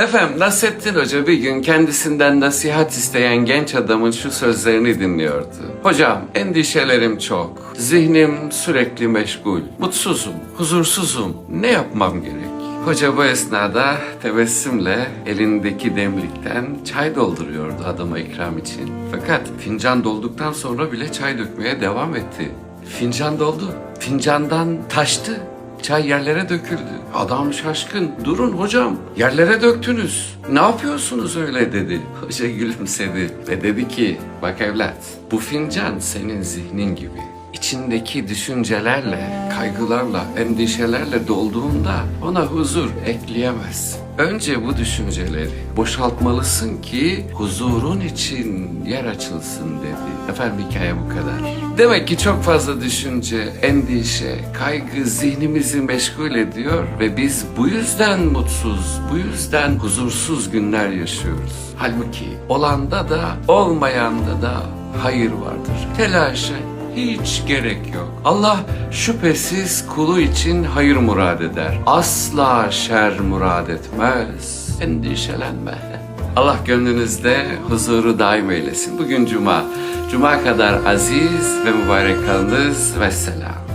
Efendim Nasrettin Hoca bir gün kendisinden nasihat isteyen genç adamın şu sözlerini dinliyordu. Hocam endişelerim çok. Zihnim sürekli meşgul. Mutsuzum, huzursuzum. Ne yapmam gerek? Hoca bu esnada tebessümle elindeki demlikten çay dolduruyordu adama ikram için. Fakat fincan dolduktan sonra bile çay dökmeye devam etti. Fincan doldu. Fincandan taştı. Çay yerlere döküldü. Adam şaşkın. Durun hocam yerlere döktünüz. Ne yapıyorsunuz öyle dedi. Hoca gülümsedi ve dedi ki bak evlat bu fincan senin zihnin gibi. İçindeki düşüncelerle, kaygılarla, endişelerle dolduğunda ona huzur ekleyemezsin. Önce bu düşünceleri boşaltmalısın ki huzurun için yer açılsın dedi. Efendim hikaye bu kadar. Demek ki çok fazla düşünce, endişe, kaygı zihnimizi meşgul ediyor ve biz bu yüzden mutsuz, bu yüzden huzursuz günler yaşıyoruz. Halbuki olanda da olmayanda da hayır vardır. Telaşa hiç gerek yok. Allah şüphesiz kulu için hayır murad eder. Asla şer murad etmez. Endişelenme. Allah gönlünüzde huzuru daim eylesin. Bugün cuma. Cuma kadar aziz ve mübarek kalınız. Vesselam.